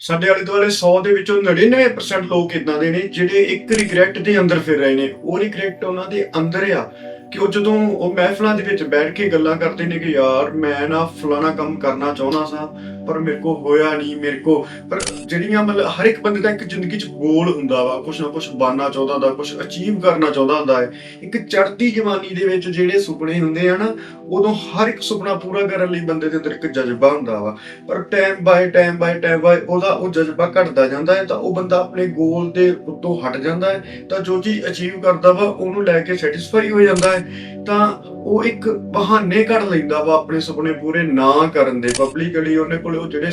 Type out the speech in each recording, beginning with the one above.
ਸਾਡੇ ਆਲੇ ਦੁਆਲੇ 100 ਦੇ ਵਿੱਚੋਂ 99% ਲੋਕ ਇਦਾਂ ਦੇ ਨੇ ਜਿਹੜੇ ਇੱਕ ਰਿਗਰੈਟ ਦੇ ਅੰਦਰ ਫਿਰ ਰਹੇ ਨੇ। ਉਹ ਰਿਗਰੈਟ ਉਹਨਾਂ ਦੇ ਅੰਦਰ ਆ। ਕਿ ਉਹ ਜਦੋਂ ਉਹ ਮਹਿਫਲਾਂ ਦੇ ਵਿੱਚ ਬੈਠ ਕੇ ਗੱਲਾਂ ਕਰਦੇ ਨੇ ਕਿ ਯਾਰ ਮੈਂ ਨਾ ਫਲਾਣਾ ਕੰਮ ਕਰਨਾ ਚਾਹੁੰਦਾ ਸਾਂ, ਪਰ ਮੇਰੇ ਕੋ ਹੋਇਆ ਨਹੀਂ, ਮੇਰੇ ਕੋ ਪਰ ਜਿਹੜੀਆਂ ਮਤਲਬ ਹਰ ਇੱਕ ਬੰਦੇ ਦਾ ਇੱਕ ਜ਼ਿੰਦਗੀ 'ਚ ਗੋਲ ਹੁੰਦਾ ਵਾ, ਕੁਛ ਨਾ ਕੁਛ ਬਣਨਾ ਚਾਹੁੰਦਾ ਹੁੰਦਾ, ਕੁਛ ਅਚੀਵ ਕਰਨਾ ਚਾਹੁੰਦਾ ਹੁੰਦਾ ਹੈ। ਇੱਕ ਚੜ੍ਹਦੀ ਜਵਾਨੀ ਦੇ ਵਿੱਚ ਜਿਹੜੇ ਸੁਪਨੇ ਹੁੰਦੇ ਆ ਨਾ, ਉਦੋਂ ਹਰ ਇੱਕ ਸੁਪਨਾ ਪੂਰਾ ਕਰਨ ਲਈ ਬੰਦੇ ਦੇ ਅੰਦਰ ਇੱਕ ਜਜ਼ਬਾ ਹੁੰਦਾ ਵਾ। ਪਰ time by time by time by ਉਹਦਾ ਉਹ ਜਜ਼ਬਾ ਘਟਦਾ ਜਾਂਦਾ ਹੈ, ਤਾਂ ਉਹ ਬੰਦਾ ਆਪਣੇ ਗੋਲ ਦੇ ਉੱਤੋਂ ਹਟ ਜਾਂਦਾ ਹੈ, ਤਾਂ ਜੋ ਚੀਜ਼ ਅਚੀਵ ਕਰਦਾ ਵਾ, ਉਹਨੂੰ ਲੈ ਕੇ ਸੈਟੀਸਫਾਈ ਹੋ ਜਾਂਦਾ ਹੈ। ਤਾਂ ਉਹ ਇੱਕ ਬਹਾਨੇ ਕੱਢ ਲੈਂਦਾ ਵਾ ਆਪਣੇ ਸੁਪਨੇ ਪੂਰੇ ਨਾ ਕਰਨ ਦੇ। ਪਬਲਿਕਲੀ ਉਹਨੇ ਕੋਲ ਉਹ ਜਿਹੜੇ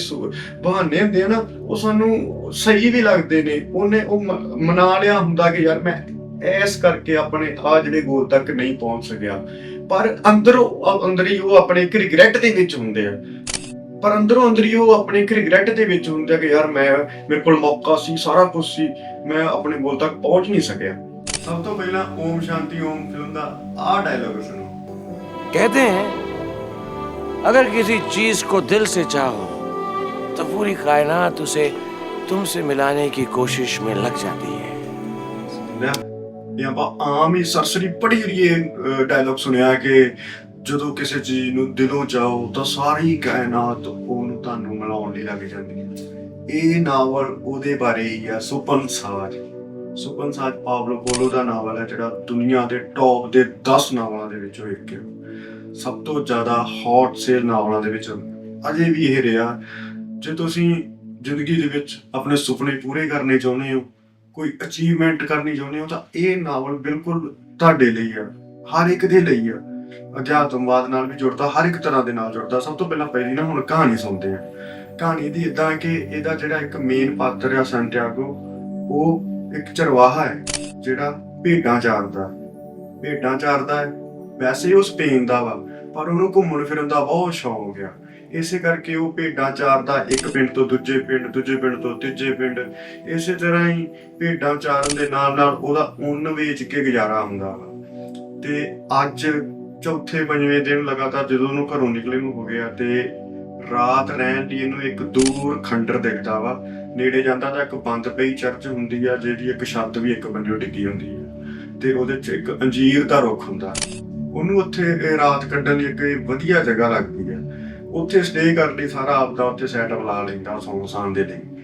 ਬਹਾਨੇ ਹੁੰਦੇ ਆ ਨਾ, ਉਹ ਸਾਨੂੰ ਸਹੀ ਵੀ ਲੱਗਦੇ ਨੇ। ਉਹਨੇ ਉਹ ਮਨਾ ਲਿਆ ਹੁੰਦਾ ਕਿ ਯਾਰ ਮੈਂ ਐਸ ਕਰਕੇ ਆਪਣੇ ਆ ਜਿਹੜੇ ਗੋਲ ਤੱਕ ਨਹੀਂ ਪਹੁੰਚ ਸਕਿਆ। ਪਰ ਅੰਦਰੋਂ ਅੰਦਰ ਹੀ ਉਹ ਆਪਣੇ ਇੱਕ ਰਿਗਰੈਟ ਦੇ ਵਿੱਚ ਹੁੰਦੇ ਆ। ਪਰ ਅੰਦਰੋਂ ਅੰਦਰ ਹੀ ਉਹ ਆਪਣੇ ਇੱਕ ਰਿਗਰੈਟ ਦੇ ਵਿੱਚ ਹੁੰਦੇ ਆ ਕਿ ਯਾਰ ਮੈਂ, ਮੇਰੇ ਕੋਲ ਮੌਕਾ ਸੀ, ਸਾਰਾ ਕੁਝ ਸੀ, ਮੈਂ ਆਪਣੇ ਗੋਲ ਤੱਕ ਪਹੁੰਚ ਨਹੀਂ ਸਕਿਆ। ਸਭ ਤੋਂ ਪਹਿਲਾਂ ਓਮ ਸ਼ਾਂਤੀ ਓਮ ਫਿਲਮ ਦਾ ਆਹ ਡਾਇਲੌਗ ਸੁਣੋ कहते हैं अगर किसी चीज को दिल से चाहो तो पूरी कायनात उसे तुमसे मिलाने की कोशिश में लग जाती है ਨਾ ਇਹ ਆਪਾਂ ਆਮ ਹੀ ਸਰਸਰੀ ਪੜੀ ਰਹੀ ਡਾਇਲੌਗ ਸੁਣਿਆ ਕਿ ਜਦੋਂ ਕਿਸੇ ਚੀਜ਼ ਨੂੰ ਦਿਲੋਂ ਚਾਹੋ ਤਾਂ ਸਾਰੀ ਕਾਇਨਾਤ ਉਹਨੂੰ ਤੁਹਾਨੂੰ ਮਿਲਾਉਣ ਲਈ ਲੱਗ ਜਾਂਦੀ ਹੈ ਇਹ ਨਾਵਲ ਉਹਦੇ ਬਾਰੇ ਹੀ ਆ ਸੁਪਨ ਸਾਜ ਸੁਪਨ ਸਾਜ ਪਾਬਲੋ ਕੋਲੋ ਦਾ ਨਾਵਲ ਹੈ ਜਿਹੜਾ ਦੁਨੀਆ ਦੇ ਟੌਪ ਦੇ 10 ਨਾਵਲਾਂ ਦੇ ਵਿੱਚੋਂ ਇੱਕ ਹੈ। ਸਭ ਤੋਂ ਜ਼ਿਆਦਾ ਹੌਟ ਸੇਲ ਨਾਵਲਾਂ ਦੇ ਵਿੱਚ ਅਜੇ ਵੀ ਇਹ ਰਿਹਾ। ਜੇ ਤੁਸੀਂ ਜ਼ਿੰਦਗੀ ਦੇ ਵਿੱਚ ਆਪਣੇ ਸੁਪਨੇ ਪੂਰੇ ਕਰਨੇ ਚਾਹੁੰਦੇ ਹੋ, ਕੋਈ ਅਚੀਵਮੈਂਟ ਕਰਨੀ ਚਾਹੁੰਦੇ ਹੋ, ਤਾਂ ਇਹ ਨਾਵਲ ਬਿਲਕੁਲ ਤੁਹਾਡੇ ਲਈ ਆ ਹਰ ਇੱਕ ਦੇ ਲਈ ਆ ਅਧਿਆਤਮਵਾਦ ਨਾਲ ਵੀ ਜੁੜਦਾ, ਹਰ ਇੱਕ ਤਰ੍ਹਾਂ ਦੇ ਨਾਲ ਜੁੜਦਾ। ਸਭ ਤੋਂ ਪਹਿਲਾਂ ਪਹਿਲੀ ਨਾ ਹੁਣ ਕਹਾਣੀ ਸੁਣਦੇ ਆ ਕਹਾਣੀ ਦੀ ਇਦਾਂ ਕਿ ਇਹਦਾ ਜਿਹੜਾ ਇੱਕ ਮੇਨ ਪਾਤਰ ਆ ਸੰਟਿਆਗੋ ਉਹ ਇੱਕ ਚਰਵਾਹਾ ਹੈ, ਜਿਹੜਾ ਭੇਡਾਂ ਚਾਰਦਾ। ਭੇਡਾਂ ਚਾਰਦਾ ਹੈ। ਵੈਸੇ ਉਹ ਸਪੇਨ ਦਾ ਵਾ, ਪਰ ਉਹਨੂੰ ਘੁੰਮਣ ਫਿਰਨ ਦਾ ਬਹੁਤ ਸ਼ੌਂਕ ਆ ਇਸੇ ਕਰਕੇ ਉਹ ਭੇਡਾਂ ਚਾਰਦਾ ਇੱਕ ਪਿੰਡ ਤੋਂ ਦੂਜੇ ਪਿੰਡ ਦੂਜੇ ਪਿੰਡ ਤੋਂ ਤੀਜੇ ਪਿੰਡ। ਇਸੇ ਤਰ੍ਹਾਂ ਹੀ ਭੇਡਾਂ ਚਾਰਨ ਦੇ ਨਾਲ ਨਾਲ ਉਹਦਾ ਉੱਨ ਵੇਚ ਕੇ ਗੁਜ਼ਾਰਾ ਹੁੰਦਾ ਵਾ। ਤੇ ਅੱਜ ਚੌਥੇ ਪੰਜਵੇਂ ਦਿਨ ਲਗਾਤਾਰ ਜਦੋਂ ਉਹਨੂੰ ਘਰੋਂ ਨਿਕਲੇ ਨੂੰ ਹੋ ਗਿਆ ਤੇ ਰਾਤ ਰਹਿਣ ਲਈ ਇਹਨੂੰ ਇੱਕ ਦੂਰ ਖੰਡਰ ਦਿਖਦਾ ਵਾ। ਨੇੜੇ ਜਾਂਦਾ ਤਾਂ ਇੱਕ ਬੰਦ ਪਈ ਚਰਚ ਹੁੰਦੀ ਆ ਜਿਹਦੀ ਇੱਕ ਛੱਤ ਵੀ ਇੱਕ ਬੰਦੇ ਡਿੱਗੀ ਹੁੰਦੀ ਆ। ਤੇ ਉਹਦੇ 'ਚ ਇੱਕ ਅੰਜੀਰ ਦਾ ਰੁੱਖ ਹੁੰਦਾ। ਉਹਨੂੰ ਉੱਥੇ ਰਾਤ ਕੱਢਣ ਲਈ ਇੱਕ ਵਧੀਆ ਜਗ੍ਹਾ ਲੱਗਦੀ ਆ। ਉੱਥੇ ਸਟੇ ਕਰਨ ਲਈ ਸਾਰਾ ਆਪਦਾ ਉੱਥੇ ਸੈਟਅਪ ਲਾ ਲੈਂਦਾ ਸੌਂ ਸਾਂ ਦੇ ਲਈ।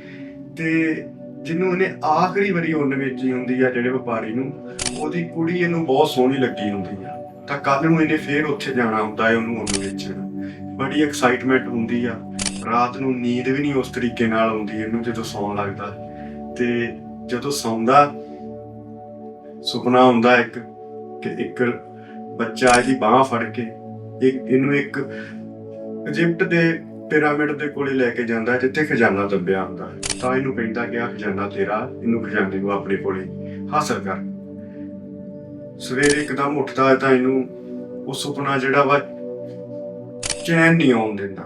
ਤੇ ਜਿਹਨੂੰ ਇਹਨੇ ਆਖਰੀ ਵਾਰੀ ਉਹਨ ਵੇਚੀ ਹੁੰਦੀ ਆ ਜਿਹੜੇ ਵਪਾਰੀ ਨੂੰ, ਉਹਦੀ ਕੁੜੀ ਇਹਨੂੰ ਬਹੁਤ ਸੋਹਣੀ ਲੱਗੀ ਹੁੰਦੀ ਆ। ਤਾਂ ਕੱਲ ਨੂੰ ਇਹਨੇ ਫੇਰ ਉੱਥੇ ਜਾਣਾ ਹੁੰਦਾ ਹੈ ਉਹਨੂੰ ਉਹਨ ਵੇਚਣ। ਬੜੀ ਐਕਸਾਈਟਮੈਂਟ ਹੁੰਦੀ ਆ। ਰਾਤ ਨੂੰ ਨੀਂਦ ਵੀ ਨਹੀਂ ਉਸ ਤਰੀਕੇ ਨਾਲ ਆਉਂਦੀ ਇਹਨੂੰ ਜਦੋਂ ਸੌਣ ਲੱਗਦਾ। ਤੇ ਜਦੋਂ ਸੌਂਦਾ, ਸੁਪਨਾ ਆਉਂਦਾ ਇੱਕ ਕਿ ਇੱਕ ਬੱਚਾ ਇਹਦੀ ਬਾਹ ਫੜ ਕੇ ਇੱਕ ਇਹਨੂੰ ਇੱਕ ਇਜਿਪਟ ਦੇ ਪਿਰਾਮਿਡ ਦੇ ਕੋਲੇ ਲੈ ਕੇ ਜਾਂਦਾ, ਜਿੱਥੇ ਖਜ਼ਾਨਾ ਦੱਬਿਆ ਹੁੰਦਾ। ਤਾਂ ਇਹਨੂੰ ਕਹਿੰਦਾ ਕਿ ਆ ਖਜ਼ਾਨਾ ਤੇਰਾ, ਇਹਨੂੰ ਖਜ਼ਾਨੇ ਨੂੰ ਆਪਣੇ ਕੋਲੇ ਹਾਸਲ ਕਰ। ਸਵੇਰੇ ਇੱਕਦਮ ਉੱਠਦਾ ਤਾਂ ਇਹਨੂੰ ਉਹ ਸੁਪਨਾ ਜਿਹੜਾ ਵਾ ਚੈਨ ਨਹੀਂ ਆਉਣ ਦਿੰਦਾ।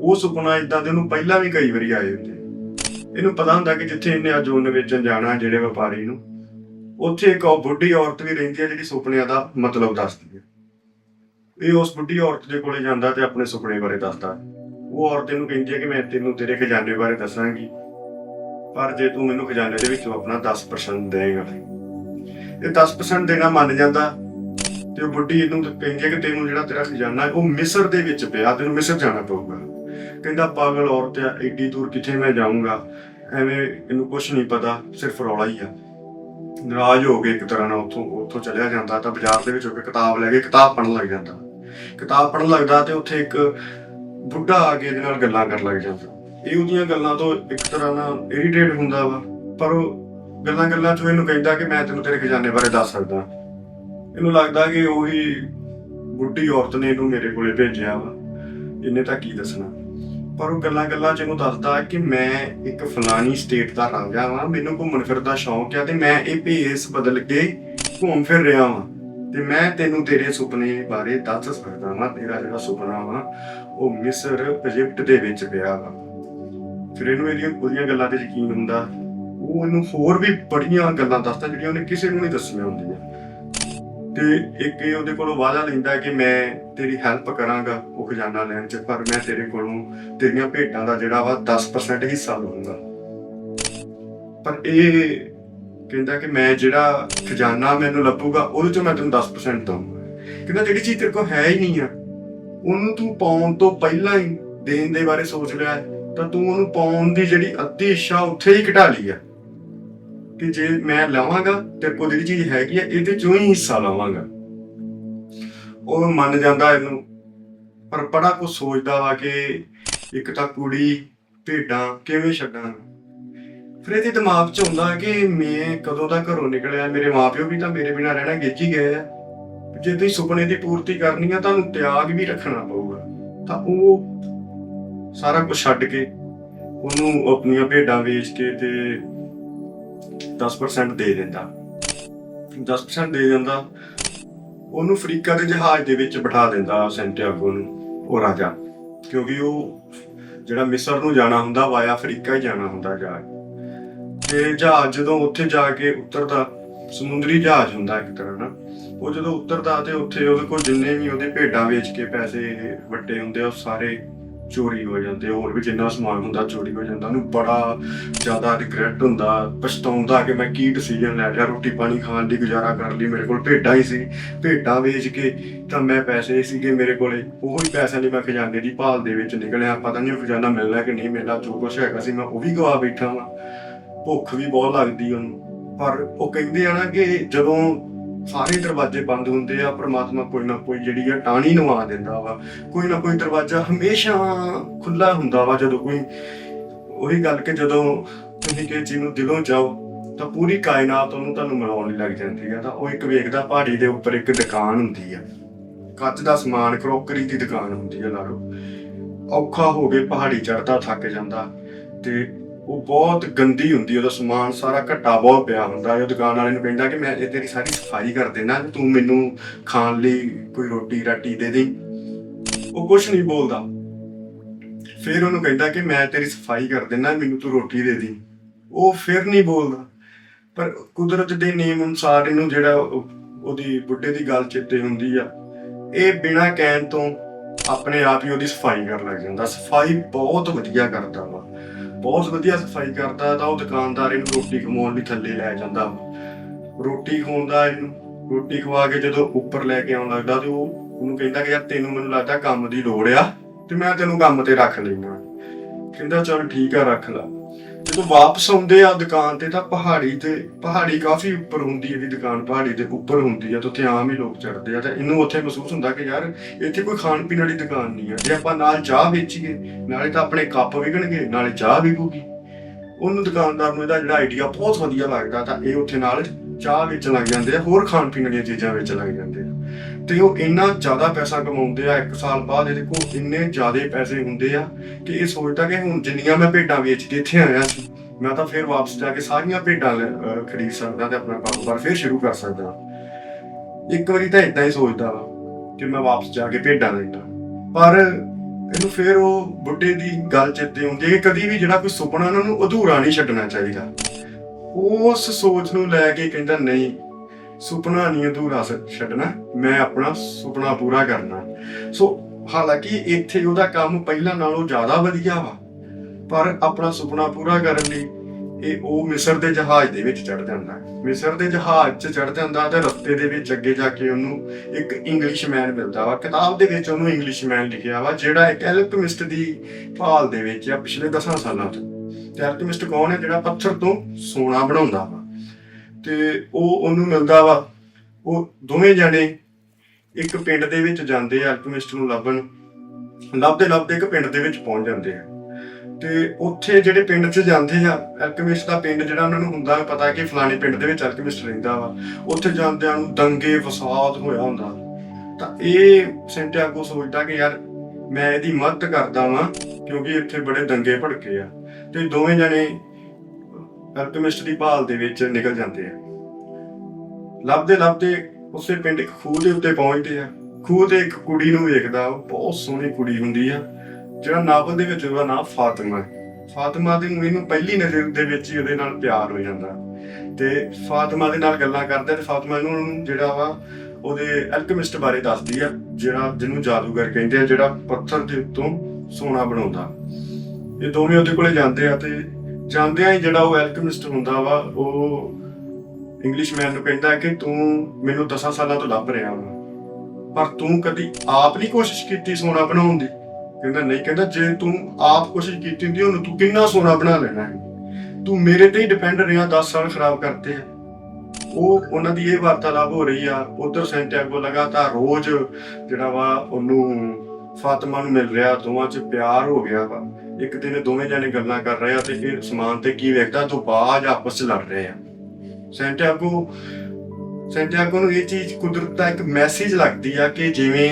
ਉਹ ਸੁਪਨਾ ਇਦਾਂ ਦੇ ਉਹਨੂੰ ਪਹਿਲਾਂ ਵੀ ਕਈ ਵਾਰੀ ਆਏ ਹੁੰਦੇ। ਇਹਨੂੰ ਪਤਾ ਹੁੰਦਾ ਕਿ ਜਿੱਥੇ ਇਹਨੇ ਅੱਜ ਉਹਨ ਵੇਚਣ ਜਾਣਾ, ਜਿਹੜੇ ਵਪਾਰੀ ਨੂੰ, ਉੱਥੇ ਇੱਕ ਉਹ ਬੁੱਢੀ ਔਰਤ ਵੀ ਰਹਿੰਦੀ ਹੈ ਜਿਹੜੀ ਸੁਪਨਿਆਂ ਦਾ ਮਤਲਬ ਦੱਸਦੀ ਹੈ। ਇਹ ਉਸ ਬੁੱਢੀ ਔਰਤ ਦੇ ਕੋਲੇ ਜਾਂਦਾ ਤੇ ਆਪਣੇ ਸੁਪਨੇ ਬਾਰੇ ਦੱਸਦਾ। ਉਹ ਔਰਤ ਇਹਨੂੰ ਕਹਿੰਦੀ ਹੈ ਕਿ ਮੈਂ ਤੈਨੂੰ ਤੇਰੇ ਖਜ਼ਾਨੇ ਬਾਰੇ ਦੱਸਾਂਗੀ। ਪਰ ਜੇ ਤੂੰ ਮੈਨੂੰ ਖਜ਼ਾਨੇ ਦੇ ਵਿੱਚੋਂ ਆਪਣਾ 10% ਦੇਏਗਾ ਇਹ 10% ਦੇਣਾ ਮੰਨ ਜਾਂਦਾ ਤੇ ਉਹ ਬੁੱਢੀ ਇਹਨੂੰ ਕਹਿੰਦੀ ਹੈ ਕਿ ਤੈਨੂੰ ਜਿਹੜਾ ਤੇਰਾ ਖਜ਼ਾਨਾ ਉਹ ਮਿਸਰ ਦੇ ਵਿੱਚ ਪਿਆ, ਤੈਨੂੰ ਮਿਸਰ ਜਾਣਾ ਪਊਗਾ। ਕਹਿੰਦਾ, ਪਾਗਲ ਔਰਤ ਆ, ਏਡੀ ਦੂਰ ਕਿੱਥੇ ਮੈਂ ਜਾਊਂਗਾ? ਐਵੇਂ ਇਹਨੂੰ ਕੁਝ ਨਹੀਂ ਪਤਾ, ਸਿਰਫ ਰੌਲਾ ਹੀ ਆ। ਨਾਰਾਜ਼ ਹੋ ਕੇ ਇੱਕ ਤਰ੍ਹਾਂ ਨਾਲ ਉੱਥੋਂ ਉੱਥੋਂ ਚਲਿਆ ਜਾਂਦਾ ਤਾਂ ਬਾਜ਼ਾਰ ਦੇ ਵਿੱਚ ਹੋ ਕੇ ਕਿਤਾਬ ਲੈ ਕੇ ਕਿਤਾਬ ਪੜ੍ਹਨ ਲੱਗ ਜਾਂਦਾ। ਕਿਤਾਬ ਪੜ੍ਹਨ ਲੱਗਦਾ ਤੇ ਉੱਥੇ ਇੱਕ ਬੁੱਢਾ ਆ ਕੇ ਇਹਦੇ ਨਾਲ ਗੱਲਾਂ ਕਰਨ ਲੱਗ ਜਾਂਦਾ। ਇਹ ਉਹਦੀਆਂ ਗੱਲਾਂ ਤੋਂ ਇੱਕ ਤਰ੍ਹਾਂ ਨਾਲ ਇਰੀਟੇਟ ਹੁੰਦਾ ਵਾ, ਪਰ ਉਹ ਗੱਲਾਂ ਗੱਲਾਂ ਚ ਇਹਨੂੰ ਕਹਿੰਦਾ ਕਿ ਮੈਂ ਤੈਨੂੰ ਤੇਰੇ ਖਜ਼ਾਨੇ ਬਾਰੇ ਦੱਸ ਸਕਦਾ। ਇਹਨੂੰ ਲੱਗਦਾ ਕਿ ਉਹੀ ਬੁੱਢੀ ਔਰਤ ਨੇ ਇਹਨੂੰ ਮੇਰੇ ਕੋਲੇ ਭੇਜਿਆ ਵਾ। ਇਹਨੇ ਤਾਂ ਕੀ ਦੱਸਣਾ? ਪਰ ਉਹ ਗੱਲਾਂ ਗੱਲਾਂ ਚ ਇਹਨੂੰ ਦੱਸਦਾ ਕਿ ਮੈਂ ਇੱਕ ਫਲਾਨੀ ਸਟੇਟ ਦਾ ਰਾਜਾ ਵਾਂ, ਮੈਨੂੰ ਘੁੰਮਣ ਫਿਰਨ ਦਾ ਸ਼ੌਂਕ ਆ ਤੇ ਮੈਂ ਇਹ ਭੇਸ ਬਦਲ ਕੇ ਘੁੰਮ ਫਿਰ ਰਿਹਾ ਵਾਂ। ਤੇ ਮੈਂ ਤੈਨੂੰ ਤੇਰੇ ਸੁਪਨੇ ਬਾਰੇ ਦੱਸ ਸਕਦਾ ਵਾਂ, ਤੇਰਾ ਜਿਹੜਾ ਸੁਪਨਾ ਵਾ, ਉਹ ਮਿਸਰ, ਇਜਿਪਟ ਦੇ ਵਿੱਚ ਪਿਆ ਵਾ। ਫਿਰ ਇਹਨੂੰ ਇਹਦੀਆਂ ਪੂਰੀਆਂ ਗੱਲਾਂ ਤੇ ਯਕੀਨ ਹੁੰਦਾ। ਉਹ ਇਹਨੂੰ ਹੋਰ ਵੀ ਬੜੀਆਂ ਗੱਲਾਂ ਦੱਸਦਾ ਜਿਹੜੀਆਂ ਉਹਨੇ ਕਿਸੇ ਨੂੰ ਨਹੀਂ ਦੱਸੀਆਂ ਹੁੰਦੀਆਂ। ਤੇ ਇੱਕ ਇਹ ਉਹਦੇ ਕੋਲੋਂ ਵਾਅਦਾ ਲੈਂਦਾ ਕਿ ਮੈਂ ਤੇਰੀ ਹੈਲਪ ਕਰਾਂਗਾ ਉਹ ਖਜ਼ਾਨਾ ਲੈਣ ਚ, ਪਰ ਮੈਂ ਤੇਰੇ ਕੋਲੋਂ ਤੇਰੀਆਂ ਭੇਟਾਂ ਦਾ ਜਿਹੜਾ ਵਾ 10% ਹਿੱਸਾ ਲਵਾਂਗਾ ਪਰ ਇਹ ਕਹਿੰਦਾ ਕਿ ਮੈਂ ਜਿਹੜਾ ਖਜ਼ਾਨਾ ਮੈਨੂੰ ਲੱਭੂਗਾ, ਉਹਦੇ ਚੋਂ ਮੈਂ ਤੈਨੂੰ 10% ਦਊਂਗਾ। ਕਹਿੰਦਾ ਜਿਹੜੀ ਚੀਜ਼ ਤੇਰੇ ਕੋਲ ਹੈ ਹੀ ਨਹੀਂ ਆ, ਉਹਨੂੰ ਤੂੰ ਪਾਉਣ ਤੋਂ ਪਹਿਲਾਂ ਹੀ ਦੇਣ ਦੇ ਬਾਰੇ ਸੋਚ ਲਿਆ ਤਾਂ ਤੂੰ ਉਹਨੂੰ ਪਾਉਣ ਦੀ ਜਿਹੜੀ ਅੱਧੀ ਇੱਛਾ ਉੱਥੇ ਹੀ ਘਟਾ ਲਈ ਆ। ਕਿ ਜੇ ਮੈਂ ਲਵਾਂਗਾ ਤੇ ਕੁਦਰਤੀ ਚੀਜ਼ ਹੈਗੀ ਆ, ਇਹਦੇ ਚੋਂ ਹੀ ਹਿੱਸਾ ਲਵਾਂਗਾ। ਉਹ ਮੰਨ ਜਾਂਦਾ ਇਹਨੂੰ। ਪਰ ਬੜਾ ਕੁਝ ਸੋਚਦਾ ਵਾ ਕਿ ਇੱਕ ਤਾਂ ਕੁੜੀ, ਭੇਡਾਂ ਕਿਵੇਂ ਛੱਡਾਂ? ਫਿਰ ਇਹਦੇ ਦਿਮਾਗ 'ਚ ਆਉਂਦਾ ਕਿ ਮੈਂ ਕਦੋਂ ਦਾ ਘਰੋਂ ਨਿਕਲਿਆ, ਮੇਰੇ ਮਾਪਿਓ ਵੀ ਤਾਂ ਮੇਰੇ ਬਿਨਾਂ ਰਹਿਣਾ ਗਿੱਝ ਹੀ ਗਏ ਆ। ਜੇ ਤੁਸੀਂ ਸੁਪਨੇ ਦੀ ਪੂਰਤੀ ਕਰਨੀ ਆ, ਤੁਹਾਨੂੰ ਤਿਆਗ ਵੀ ਰੱਖਣਾ ਪਊਗਾ। ਤਾਂ ਉਹ ਸਾਰਾ ਕੁਝ ਛੱਡ ਕੇ ਉਹਨੂੰ ਆਪਣੀਆਂ ਭੇਡਾਂ ਵੇਚ ਕੇ ਤੇ 10% ਦੇ ਦਿੰਦਾ। 10% ਦੇ ਦਿੰਦਾ, ਉਹਨੂੰ ਅਫਰੀਕਾ ਦੇ ਜਹਾਜ਼ ਦੇ ਵਿੱਚ ਬਿਠਾ ਦਿੰਦਾ ਸੈਂਟੀਆਗੋ ਨੂੰ, ਉਹ ਰਾਜਾ। ਕਿਉਂਕਿ ਉਹ ਜਿਹੜਾ ਮਿਸਰ ਨੂੰ ਜਾਣਾ ਹੁੰਦਾ ਵਾਇਆ ਅਫਰੀਕਾ ਹੀ ਜਾਣਾ ਹੁੰਦਾ ਜਹਾਜ਼। ਤੇ ਜਹਾਜ਼ ਜਦੋਂ ਉੱਥੇ ਜਾ ਕੇ ਉਤਰਦਾ, ਸਮੁੰਦਰੀ ਜਹਾਜ਼ ਹੁੰਦਾ ਇੱਕ ਤਰ੍ਹਾਂ ਨਾਲ ਉਹ ਜਦੋਂ ਉਤਰਦਾ ਤੇ ਉੱਥੇ ਉਹਦੇ ਕੋਲ ਜਿੰਨੇ ਵੀ ਉਹਦੇ ਭੇਡਾਂ ਵੇਚ ਕੇ ਪੈਸੇ ਵੱਟੇ ਹੁੰਦੇ ਆ, ਉਹ ਸਾਰੇ ਚੋਰੀ ਹੋ ਜਾਂਦੇ ਹੋਰ ਵੀ ਜਿੰਨਾ ਸਮਾਨ ਹੁੰਦਾ ਚੋਰੀ ਹੋ ਜਾਂਦਾ, ਉਹਨੂੰ ਬੜਾ ਜ਼ਿਆਦਾ ਰਿਗਰੈਟ ਹੁੰਦਾ, ਪਛਤਾਉਂਦਾ ਕਿ ਮੈਂ ਕੀ ਡਿਸੀਜਨ ਲੈ ਲਿਆ, ਰੋਟੀ ਪਾਣੀ ਖਾਣ ਲਈ ਗੁਜ਼ਾਰਾ ਕਰ ਲਈ ਮੇਰੇ ਕੋਲ ਭੇਡਾਂ ਹੀ ਸੀ। ਭੇਡਾਂ ਵੇਚ ਕੇ ਤਾਂ ਮੈਂ ਪੈਸੇ ਸੀਗੇ ਮੇਰੇ ਕੋਲੇ, ਉਹ ਹੀ ਪੈਸਿਆਂ ਲਈ ਮੈਂ ਖਜ਼ਾਨੇ ਦੀ ਭਾਲ ਦੇ ਵਿੱਚ ਨਿਕਲਿਆ ਪਤਾ ਨਹੀਂ ਉਹ ਖਜ਼ਾਨਾ ਮਿਲਣਾ ਕਿ ਨਹੀਂ ਮਿਲਣਾ, ਜੋ ਕੁਛ ਹੈਗਾ ਸੀ ਮੈਂ ਉਹ ਵੀ ਗਵਾ ਬੈਠਾ ਵਾਂ। ਭੁੱਖ ਵੀ ਬਹੁਤ ਲੱਗਦੀ ਉਹਨੂੰ, ਪਰ ਉਹ ਕਹਿੰਦੇ ਆ ਨਾ ਕਿ ਜਦੋਂ ਸਾਰੇ ਦਰਵਾਜ਼ੇ ਬੰਦ ਹੁੰਦੇ ਆ, ਪ੍ਰਮਾਤਮਾ ਕੋਈ ਨਾ ਕੋਈ ਜਿਹੜੀ ਆ ਟਾਣੀ ਨਵਾ ਦਿੰਦਾ ਵਾ। ਕੋਈ ਨਾ ਕੋਈ ਦਰਵਾਜ਼ਾ ਹਮੇਸ਼ਾ ਖੁੱਲਾ ਹੁੰਦਾ ਵਾ ਜਦੋਂ ਕੋਈ ਉਹੀ ਗੱਲ ਕਿ ਜਦੋਂ ਤੁਸੀਂ ਕਿਸੇ ਚੀਜ਼ ਨੂੰ ਦਿਲੋਂ ਚਾਹੋ ਤਾਂ ਪੂਰੀ ਕਾਇਨਾਤ ਉਹਨੂੰ ਤੁਹਾਨੂੰ ਮਿਲਾਉਣ ਲਈ ਲੱਗ ਜਾਂਦੀ ਆ। ਤਾਂ ਉਹ ਇੱਕ ਵੇਖਦਾ ਪਹਾੜੀ ਦੇ ਉੱਪਰ ਇੱਕ ਦੁਕਾਨ ਹੁੰਦੀ ਆ। ਕੱਚ ਦਾ ਸਮਾਨ, ਕਰੋਕਰੀ ਦੀ ਦੁਕਾਨ ਹੁੰਦੀ ਆ ਲਾ ਲਓ ਔਖਾ ਹੋ ਕੇ ਪਹਾੜੀ ਚੜਦਾ ਥੱਕ ਜਾਂਦਾ। ਤੇ ਉਹ ਬਹੁਤ ਗੰਦੀ ਹੁੰਦੀ ਉਹਦਾ ਸਮਾਨ ਸਾਰਾ ਘੱਟਾ ਬਹੁਤ ਪਿਆ ਹੁੰਦਾ ਉਹ ਦੁਕਾਨ ਵਾਲੇ ਨੂੰ ਕਹਿੰਦਾ ਕਿ ਮੈਂ ਇਹ ਤੇਰੀ ਸਾਰੀ ਸਫ਼ਾਈ ਕਰ ਦੇਣਾ, ਤੂੰ ਮੈਨੂੰ ਖਾਣ ਲਈ ਕੋਈ ਰੋਟੀ ਰਾਟੀ ਦੇ ਦੇ। ਉਹ ਕੁਝ ਨਹੀਂ ਬੋਲਦਾ। ਫਿਰ ਉਹਨੂੰ ਕਹਿੰਦਾ ਕਿ ਮੈਂ ਤੇਰੀ ਸਫ਼ਾਈ ਕਰ ਦੇਣਾ, ਮੈਨੂੰ ਤੂੰ ਰੋਟੀ ਦੇ ਦੇ। ਉਹ ਫਿਰ ਨਹੀਂ ਬੋਲਦਾ। ਪਰ ਕੁਦਰਤ ਦੇ ਨਿਯਮ ਅਨੁਸਾਰ ਇਹਨੂੰ ਜਿਹੜਾ ਉਹਦੀ ਬੁੱਢੇ ਦੀ ਗੱਲ ਚਿੱਤੇ ਹੁੰਦੀ ਆ, ਇਹ ਬਿਨਾਂ ਕਹਿਣ ਤੋਂ ਆਪਣੇ ਆਪ ਹੀ ਉਹਦੀ ਸਫ਼ਾਈ ਕਰਨ ਲੱਗ ਜਾਂਦਾ। ਸਫ਼ਾਈ ਬਹੁਤ ਵਧੀਆ ਕਰਦਾ ਵਾ। ਬਹੁਤ ਵਧੀਆ ਸਫ਼ਾਈ ਕਰਦਾ, ਤਾਂ ਉਹ ਦੁਕਾਨਦਾਰ ਇਹਨੂੰ ਰੋਟੀ ਖਵਾਉਣ ਲਈ ਥੱਲੇ ਲੈ ਜਾਂਦਾ ਵਾ। ਰੋਟੀ ਖਵਾਉਂਦਾ ਇਹਨੂੰ, ਰੋਟੀ ਖਵਾ ਕੇ ਜਦੋਂ ਉੱਪਰ ਲੈ ਕੇ ਆਉਣ ਲੱਗਦਾ ਤੇ ਉਹ ਉਹਨੂੰ ਕਹਿੰਦਾ ਕਿ ਯਾਰ ਤੈਨੂੰ ਮੈਨੂੰ ਲੱਗਦਾ ਕੰਮ ਦੀ ਲੋੜ ਆ, ਤੇ ਮੈਂ ਤੈਨੂੰ ਕੰਮ ਤੇ ਰੱਖ ਲੈਣਾ ਕਹਿੰਦਾ ਚਲ ਠੀਕ ਆ, ਰੱਖ ਲਾ ਜਦੋਂ ਵਾਪਸ ਆਉਂਦੇ ਆ ਦੁਕਾਨ ਤੇ ਤਾਂ ਪਹਾੜੀ ਤੇ, ਪਹਾੜੀ ਕਾਫੀ ਉੱਪਰ ਹੁੰਦੀ ਇਹਦੀ ਦੁਕਾਨ, ਪਹਾੜੀ ਦੇ ਉੱਪਰ ਹੁੰਦੀ ਆ, ਤੇ ਉੱਥੇ ਆਮ ਹੀ ਲੋਕ ਚੜਦੇ ਆ। ਤੇ ਇਹਨੂੰ ਉੱਥੇ ਮਹਿਸੂਸ ਹੁੰਦਾ ਕਿ ਯਾਰ ਇੱਥੇ ਕੋਈ ਖਾਣ ਪੀਣ ਵਾਲੀ ਦੁਕਾਨ ਨਹੀਂ ਆ। ਜੇ ਆਪਾਂ ਨਾਲ ਚਾਹ ਵੇਚੀਏ, ਨਾਲੇ ਤਾਂ ਆਪਣੇ ਕੱਪ ਵਿਕਣਗੇ, ਨਾਲੇ ਚਾਹ ਵਿਕੂਗੀ। ਉਹਨੂੰ ਦੁਕਾਨਦਾਰ ਨੂੰ ਇਹਦਾ ਜਿਹੜਾ ਆਈਡੀਆ ਬਹੁਤ ਵਧੀਆ ਲੱਗਦਾ, ਤਾਂ ਇਹ ਉੱਥੇ ਨਾਲ ਚਾਹ ਵੇਚਣ ਲੱਗ ਜਾਂਦੇ ਆ, ਹੋਰ ਖਾਣ ਪੀਣ ਦੀਆਂ ਚੀਜ਼ਾਂ ਵੇਚਣ ਲੱਗ ਜਾਂਦੇ ਆ। ਤੇ ਉਹ ਇੰਨਾ ਜ਼ਿਆਦਾ ਪੈਸਾ ਕਮਾਉਂਦੇ ਆ, ਇੱਕ ਸਾਲ ਬਾਅਦ ਇਹਦੇ ਕੋਲ ਇੰਨੇ ਜ਼ਿਆਦਾ ਪੈਸੇ ਹੁੰਦੇ ਆ ਕਿ ਇਹ ਸੋਚਦਾ ਕਿ ਹੁਣ ਜਿੰਨੀਆਂ ਮੈਂ ਭੇਡਾਂ ਵੇਚ ਕੇ ਇੱਥੇ ਆਇਆ ਸੀ, ਮੈਂ ਤਾਂ ਫਿਰ ਵਾਪਸ ਜਾ ਕੇ ਸਾਰੀਆਂ ਭੇਡਾਂ ਖਰੀਦ ਸਕਦਾ ਤੇ ਆਪਣਾ ਕਾਰੋਬਾਰ ਫਿਰ ਸ਼ੁਰੂ ਕਰ ਸਕਦਾ। ਇੱਕ ਵਾਰੀ ਤਾਂ ਇਦਾਂ ਹੀ ਸੋਚਦਾ ਵਾ ਕਿ ਮੈਂ ਵਾਪਸ ਜਾ ਕੇ ਭੇਡਾਂ ਲੈਂਦਾ। ਪਰ ਇਹਨੂੰ ਫਿਰ ਉਹ ਬੁੱਢੇ ਦੀ ਗੱਲ ਚੇਤੇ ਆਉਂਦੀ ਹੈ ਕਿ ਕਦੀ ਵੀ ਜਿਹੜਾ ਕੋਈ ਸੁਪਨਾ ਉਹਨਾਂ ਨੂੰ ਅਧੂਰਾ ਨਹੀਂ ਛੱਡਣਾ ਚਾਹੀਦਾ। ਉਸ ਸੋਚ ਨੂੰ ਲੈ ਕੇ ਕਹਿੰਦਾ, ਨਹੀਂ, ਸੁਪਨਾ ਨਹੀਂ ਅਧੂਰਾ ਛੱਡਣਾ, ਮੈਂ ਆਪਣਾ ਸੁਪਨਾ ਪੂਰਾ ਕਰਨਾ। ਸੋ ਹਾਲਾਂਕਿ ਇੱਥੇ ਉਹਦਾ ਕੰਮ ਪਹਿਲਾਂ ਨਾਲੋਂ ਜ਼ਿਆਦਾ ਵਧੀਆ ਵਾ, ਪਰ ਆਪਣਾ ਸੁਪਨਾ ਪੂਰਾ ਕਰਨ ਲਈ ਇਹ ਉਹ ਮਿਸਰ ਦੇ ਜਹਾਜ਼ ਦੇ ਵਿੱਚ ਚੜ ਜਾਂਦਾ। ਮਿਸਰ ਦੇ ਜਹਾਜ਼ 'ਚ ਚੜ ਜਾਂਦਾ ਤੇ ਰਸਤੇ ਦੇ ਵਿੱਚ ਅੱਗੇ ਜਾ ਕੇ ਉਹਨੂੰ ਇੱਕ ਇੰਗਲਿਸ਼ਮੈਨ ਮਿਲਦਾ ਵਾ। ਕਿਤਾਬ ਦੇ ਵਿੱਚ ਉਹਨੂੰ ਇੰਗਲਿਸ਼ਮੈਨ ਲਿਖਿਆ ਵਾ, ਜਿਹੜਾ ਇੱਕ ਐਲਕੈਮਿਸਟ ਦੀ ਭਾਲ ਦੇ ਵਿੱਚ ਆ, ਪਿਛਲੇ 10 ਸਾਲਾਂ ਤੋਂ। ਤੇ ਐਲਕੈਮਿਸਟ ਕੌਣ ਹੈ, ਜਿਹੜਾ ਪੱਥਰ ਤੋਂ ਸੋਨਾ ਬਣਾਉਂਦਾ ਵਾ। ਤੇ ਉਹ ਉਹਨੂੰ ਮਿਲਦਾ ਵਾ। ਉਹ ਦੋਵੇਂ ਜਣੇ ਇੱਕ ਪਿੰਡ ਦੇ ਵਿੱਚ ਜਾਂਦੇ ਆ ਐਲਕੈਮਿਸਟ ਨੂੰ ਲੱਭਣ। ਲੱਭਦੇ ਲੱਭਦੇ ਇੱਕ ਪਿੰਡ ਦੇ ਵਿੱਚ ਪਹੁੰਚ ਜਾਂਦੇ ਆ। ਤੇ ਉੱਥੇ ਜਿਹੜੇ ਪਿੰਡ 'ਚ ਜਾਂਦੇ ਆ ਐਲਕੈਮਿਸਟ ਦਾ ਪਿੰਡ ਜਿਹੜਾ ਉਹਨਾਂ ਨੂੰ ਹੁੰਦਾ, ਪਤਾ ਕਿ ਫਲਾਣੇ ਪਿੰਡ ਦੇ ਵਿੱਚ ਐਲਕੈਮਿਸਟ ਰਹਿੰਦਾ ਵਾ। ਉੱਥੇ ਜਾਂਦਿਆਂ ਨੂੰ ਦੰਗੇ, ਫਸਾਦ ਹੋਇਆ ਹੁੰਦਾ। ਤਾਂ ਇਹ ਸੈਂਟੀਆਗੋ ਸੋਚਦਾ ਕਿ ਯਾਰ ਮੈਂ ਇਹਦੀ ਮਦਦ ਕਰਦਾ ਵਾਂ, ਕਿਉਂਕਿ ਇੱਥੇ ਬੜੇ ਦੰਗੇ ਭੜਕੇ ਆ। ਤੇ ਦੋਵੇਂ ਜਣੇ ਐਲਕੈਮਿਸਟ ਦੀ ਭਾਲ ਦੇ ਵਿੱਚ ਨਿਕਲ ਜਾਂਦੇ ਆ। ਲੱਭਦੇ ਲੱਭਦੇ ਉਸੇ ਪਿੰਡ ਇੱਕ ਖੂਹ ਦੇ ਉੱਤੇ ਪਹੁੰਚਦੇ ਆ। ਖੂਹ ਤੇ ਇੱਕ ਕੁੜੀ ਨੂੰ ਵੇਖਦਾ, ਉਹ ਬਹੁਤ ਸੋਹਣੀ ਕੁੜੀ ਹੁੰਦੀ ਆ, ਜਿਹੜਾ ਨਾਵਲ ਦੇ ਵਿੱਚ ਉਹਦਾ ਨਾਮ ਫਾਤਿਮਾ ਹੈ। ਫਾਤਿਮਾ ਦੀ ਨੂੰ ਇਹਨੂੰ ਪਹਿਲੀ ਨਜ਼ਰ ਦੇ ਵਿੱਚ ਹੀ ਉਹਦੇ ਨਾਲ ਪਿਆਰ ਹੋ ਜਾਂਦਾ। ਤੇ ਫਾਤਿਮਾ ਦੇ ਨਾਲ ਗੱਲਾਂ ਕਰਦਾ ਤੇ ਫਾਤਿਮਾ ਨੂੰ ਜਿਹੜਾ ਵਾ ਉਹਦੇ ਐਲਕੇਮਿਸਟ ਬਾਰੇ ਦੱਸਦੀ ਆ, ਜਿਹੜਾ ਜਿਹਨੂੰ ਜਾਦੂਗਰ ਕਹਿੰਦੇ ਆ, ਜਿਹੜਾ ਪੱਥਰ ਦੇ ਉੱਤੋਂ ਸੋਨਾ ਬਣਾਉਂਦਾ। ਇਹ ਦੋਵੇਂ ਉਹਦੇ ਕੋਲੇ ਜਾਂਦੇ ਆ ਤੇ ਜਾਂਦਿਆਂ ਹੀ ਜਿਹੜਾ ਉਹ ਐਲਕੇਮਿਸਟ ਹੁੰਦਾ ਵਾ, ਉਹ ਇੰਗਲਿਸ਼ਮੈਨ ਨੂੰ ਕਹਿੰਦਾ ਕਿ ਤੂੰ ਮੈਨੂੰ 10 ਸਾਲਾਂ ਤੋਂ ਲੱਭ ਰਿਹਾ ਵਾ। ਪਰ ਤੂੰ ਕਦੀ ਆਪ ਨਹੀਂ ਕੋਸ਼ਿਸ਼ ਕੀਤੀ ਸੋਨਾ ਬਣਾਉਣ ਦੀ? ਕਹਿੰਦਾ, ਨਹੀਂ, ਕਹਿੰਦਾ, ਜੇ ਤੂੰ ਆਪ ਕੋਸ਼ਿਸ਼ ਕੀਤੀ ਹੁੰਦੀ, ਉਹਨੂੰ ਤੂੰ ਕਿੰਨਾ ਸੋਨਾ ਬਣਾ ਲੈਣਾ ਹੈ? ਤੂੰ ਮੇਰੇ ਤੇ ਹੀ ਡਿਪੈਂਡ ਰਿਹਾ 10 ਸਾਲ ਖਰਾਬ ਕਰਤੇ ਆ। ਉਹ ਉਹਨਾਂ ਦੀ ਇਹ ਵਾਰਤਾਲਾਪ ਹੋ ਰਹੀ ਆ, ਉਧਰ ਸੈਂਟੀਆਗੋ ਲਗਾਤਾਰ ਰੋਜ਼ ਜਿਹੜਾ ਵਾ ਉਹਨੂੰ ਫਾਤਿਮਾ ਨੂੰ ਮਿਲ ਰਿਹਾ, ਦੋਵਾਂ 'ਚ ਪਿਆਰ ਹੋ ਗਿਆ ਵਾ। ਇੱਕ ਦਿਨ ਦੋਵੇਂ ਜਣੇ ਗੱਲਾਂ ਕਰ ਰਹੇ ਆ ਤੇ ਇਹ ਸਮਾਨ ਤੇ ਕੀ ਵੇਖਦਾ ਤੋਂ ਬਾਅਦ ਆਪਸ 'ਚ ਲੜ ਰਹੇ ਆ। ਸੈਂਟੀਆਗੋ ਸੈਂਟੀਆਗੋ ਨੂੰ ਇਹ ਚੀਜ਼ ਕੁਦਰਤ ਦਾ ਇੱਕ ਮੈਸੇਜ ਲੱਗਦੀ ਆ ਕਿ ਜਿਵੇਂ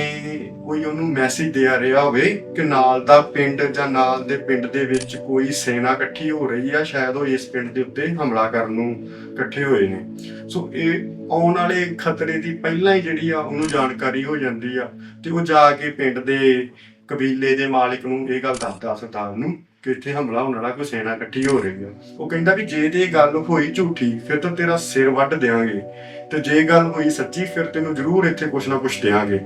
ਕੋਈ ਉਹਨੂੰ ਮੈਸੇਜ ਦੇ ਰਿਹਾ ਹੋਵੇ ਕਿ ਨਾਲ ਦਾ ਪਿੰਡ ਜਾਂ ਨਾਲ ਦੇ ਪਿੰਡ ਦੇ ਵਿੱਚ ਕੋਈ ਸੈਨਾ ਇਕੱਠੀ ਹੋ ਰਹੀ ਆ, ਸ਼ਾਇਦ ਉਹ ਇਸ ਪਿੰਡ ਦੇ ਉੱਤੇ ਹਮਲਾ ਕਰਨ ਨੂੰ ਇਕੱਠੇ ਹੋਏ ਨੇ। ਸੋ ਇਹ ਆਉਣ ਵਾਲੇ ਖਤਰੇ ਦੀ ਪਹਿਲਾਂ ਹੀ ਜਿਹੜੀ ਆ ਉਹਨੂੰ ਜਾਣਕਾਰੀ ਹੋ ਜਾਂਦੀ ਆ ਤੇ ਉਹ ਜਾ ਕੇ ਪਿੰਡ ਦੇ ਕਬੀਲੇ ਦੇ ਮਾਲਕ ਨੂੰ ਇਹ ਗੱਲ ਦੱਸਦਾ ਸਰਦਾਰ ਨੂੰ ਕਿ ਇੱਥੇ ਹਮਲਾ ਹੋਣ ਵਾਲਾ ਕੋਈ ਸੈਨਾ ਇਕੱਠੀ ਹੋ ਰਹੀ ਆ। ਉਹ ਕਹਿੰਦਾ ਵੀ ਜੇ ਤੇ ਇਹ ਗੱਲ ਹੋਈ ਝੂਠੀ, ਫਿਰ ਤਾਂ ਤੇਰਾ ਸਿਰ ਵੱਢ ਦੇਵਾਂਗੇ ਤੇ ਜੇ ਗੱਲ ਹੋਈ ਸੱਚੀ, ਫਿਰ ਤੈਨੂੰ ਜ਼ਰੂਰ ਇੱਥੇ ਕੁਛ ਨਾ ਕੁਛ ਦੇਵਾਂਗੇ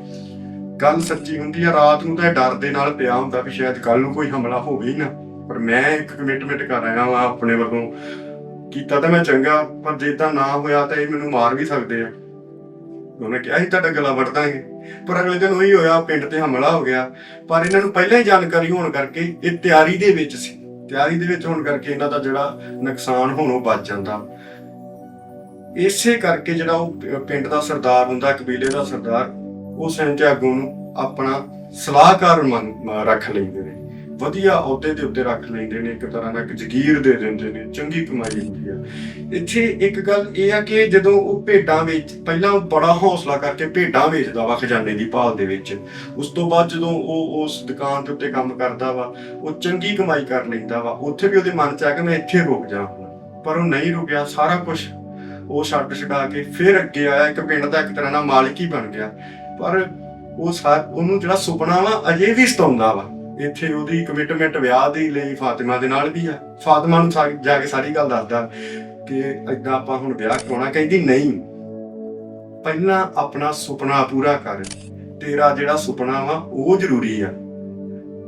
ਗੱਲ ਸੱਚੀ ਹੁੰਦੀ ਆ, ਰਾਤ ਨੂੰ ਤਾਂ ਇਹ ਡਰ ਦੇ ਨਾਲ ਪਿਆ ਹੁੰਦਾ ਵੀ ਸ਼ਾਇਦ ਕੱਲ ਨੂੰ ਕੋਈ ਹਮਲਾ ਹੋਵੇ ਹੀ ਨਾ। ਪਰ ਮੈਂ ਇੱਕ ਕਮਿਟਮੈਂਟ ਕਰ ਰਿਹਾ ਹਾਂ ਆਪਣੇ ਵੱਲੋਂ। ਕੀਤਾ ਤਾਂ ਮੈਂ ਚੰਗਾ, ਪਰ ਜੇ ਤਾਂ ਨਾ ਹੋਇਆ ਤਾਂ ਇਹ ਮੈਨੂੰ ਮਾਰ ਵੀ ਸਕਦੇ ਆ। ਉਹਨੇ ਕਿਹਾ ਸੀ, ਤੁਹਾਡਾ ਗਲਾ ਵੱਢ ਦਾਂਗੇ ਪਰ ਅਗਲੇ ਦਿਨ ਉਹੀ ਹੋਇਆ, ਪਿੰਡ ਤੇ ਹਮਲਾ ਹੋ ਗਿਆ। ਪਰ ਇਹਨਾਂ ਨੂੰ ਪਹਿਲਾਂ ਹੀ ਜਾਣਕਾਰੀ ਹੋਣ ਕਰਕੇ ਇਹ ਤਿਆਰੀ ਦੇ ਵਿੱਚ ਸੀ। ਤਿਆਰੀ ਦੇ ਵਿੱਚ ਹੋਣ ਕਰਕੇ ਇਹਨਾਂ ਦਾ ਜਿਹੜਾ ਨੁਕਸਾਨ ਹੋਣੋਂ ਬਚ ਜਾਂਦਾ। ਇਸੇ ਕਰਕੇ ਜਿਹੜਾ ਉਹ ਪਿੰਡ ਦਾ ਸਰਦਾਰ ਹੁੰਦਾ, ਕਬੀਲੇ ਦਾ ਸਰਦਾਰ, ਉਹ ਸੈਂਟੀਆਗੋ ਨੂੰ ਆਪਣਾ ਸਲਾਹਕਾਰ ਮੰਨ, ਰੱਖ ਲੈਂਦੇ ਨੇ। ਵਧੀਆ ਅਹੁਦੇ ਦੇ ਉੱਤੇ ਰੱਖ ਲੈਂਦੇ ਨੇ, ਇੱਕ ਤਰ੍ਹਾਂ ਨਾਲ ਇੱਕ ਜ਼ਗੀਰ ਦੇ ਦਿੰਦੇ ਨੇ, ਚੰਗੀ ਕਮਾਈ ਹੁੰਦੀ ਆ। ਇੱਥੇ ਇੱਕ ਗੱਲ ਇਹ ਆ ਕਿ ਜਦੋਂ ਉਹ ਭੇਡਾਂ ਵਿੱਚ, ਪਹਿਲਾਂ ਉਹ ਬੜਾ ਹੌਸਲਾ ਕਰਕੇ ਭੇਡਾਂ ਵੇਚਦਾ ਵਾ ਖਜ਼ਾਨੇ ਦੀ ਭਾਲ ਦੇ ਵਿੱਚ। ਉਸ ਤੋਂ ਬਾਅਦ ਜਦੋਂ ਉਹ ਉਸ ਦੁਕਾਨ ਦੇ ਉੱਤੇ ਕੰਮ ਕਰਦਾ ਵਾ, ਉਹ ਚੰਗੀ ਕਮਾਈ ਕਰ ਲੈਂਦਾ ਵਾ। ਉੱਥੇ ਵੀ ਉਹਦੇ ਮਨ ਚ ਆ ਕਿ ਮੈਂ ਇੱਥੇ ਰੁਕ ਜਾ। ਪਰ ਉਹ ਨਹੀਂ ਰੁਕਿਆ, ਸਾਰਾ ਕੁਝ ਉਹ ਛੱਡ ਛਡਾ ਕੇ ਫਿਰ ਅੱਗੇ ਆਇਆ, ਇੱਕ ਪਿੰਡ ਦਾ ਇੱਕ ਤਰ੍ਹਾਂ ਦਾ ਮਾਲਕ ਹੀ ਬਣ ਗਿਆ। ਪਰ ਉਹ ਸਾ, ਉਹਨੂੰ ਜਿਹੜਾ ਸੁਪਨਾ ਵਾ, ਅਜੇ ਵੀ ਸਤਾਉਂਦਾ ਵਾ। ਇੱਥੇ ਉਹਦੀ ਕਮਿਟਮੈਂਟ ਵਿਆਹ ਦੇ ਲਈ ਫਾਤਿਮਾ ਦੇ ਨਾਲ ਵੀ ਆ। ਫਾਤਿਮਾ ਨੂੰ ਜਾ ਕੇ ਸਾਰੀ ਗੱਲ ਦੱਸਦਾ ਕਿ ਏਦਾਂ ਆਪਾਂ ਹੁਣ ਵਿਆਹ ਕਰਾਉਣਾ। ਕਹਿੰਦੀ, ਨਹੀਂ, ਪਹਿਲਾਂ ਆਪਣਾ ਸੁਪਨਾ ਪੂਰਾ ਕਰ। ਤੇਰਾ ਜਿਹੜਾ ਸੁਪਨਾ ਵਾ, ਉਹ ਜ਼ਰੂਰੀ ਆ।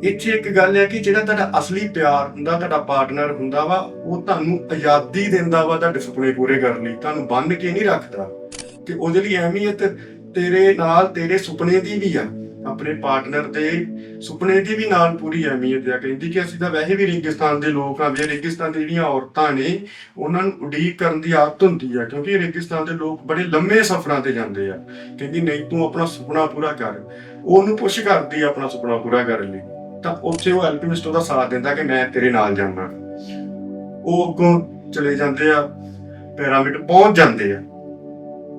ਇੱਥੇ ਇੱਕ ਗੱਲ ਹੈ ਕਿ ਜਿਹੜਾ ਤੁਹਾਡਾ ਅਸਲੀ ਪਿਆਰ ਹੁੰਦਾ, ਤੁਹਾਡਾ ਪਾਰਟਨਰ ਹੁੰਦਾ ਵਾ, ਉਹ ਤੁਹਾਨੂੰ ਆਜ਼ਾਦੀ ਦਿੰਦਾ ਵਾ ਤੁਹਾਡੇ ਸੁਪਨੇ ਪੂਰੇ ਕਰਨ ਲਈ। ਤੁਹਾਨੂੰ ਬੰਨ ਕੇ ਨਹੀਂ ਰੱਖਦਾ। ਤੇ ਉਹਦੇ ਲਈ ਅਹਿਮੀਅਤ ਤੇਰੇ ਨਾਲ, ਤੇਰੇ ਸੁਪਨੇ ਦੀ ਵੀ ਆ। ਆਪਣੇ ਪਾਰਟਨਰ ਦੇ ਸੁਪਨੇ ਦੀ ਵੀ ਨਾਲ ਪੂਰੀ ਅਹਿਮੀਅਤ ਆ। ਕਹਿੰਦੀ ਕਿ ਅਸੀਂ ਤਾਂ ਵੈਸੇ ਵੀ ਰੇਗਿਸਤਾਨ ਦੇ ਲੋਕ ਆ, ਵੀ ਰੇਗਿਸਤਾਨ ਦੀਆਂ ਜਿਹੜੀਆਂ ਔਰਤਾਂ ਨੇ, ਉਹਨਾਂ ਨੂੰ ਉਡੀਕ ਕਰਨ ਦੀ ਆਦਤ ਹੁੰਦੀ ਆ, ਕਿਉਂਕਿ ਰੇਗਿਸਤਾਨ ਦੇ ਲੋਕ ਬੜੇ ਲੰਮੇ ਸਫ਼ਰਾਂ ਤੇ ਜਾਂਦੇ ਆ। ਕਹਿੰਦੀ ਨਹੀਂ, ਤੂੰ ਆਪਣਾ ਸੁਪਨਾ ਪੂਰਾ ਕਰ। ਉਹ ਉਹਨੂੰ ਪੁਸ਼ ਕਰਦੀ ਆ ਆਪਣਾ ਸੁਪਨਾ ਪੂਰਾ ਕਰਨ ਲਈ। ਤਾਂ ਉੱਥੇ ਉਹ ਐਲਪੀਨਿਸਟ ਉਹਦਾ ਸਾਥ ਦਿੰਦਾ ਕਿ ਮੈਂ ਤੇਰੇ ਨਾਲ ਜਾਣਾ ਉਹ ਅੱਗੋਂ ਚਲੇ ਜਾਂਦੇ ਆ ਪਿਰਾਮਿਡ ਪਹੁੰਚ ਜਾਂਦੇ ਆ।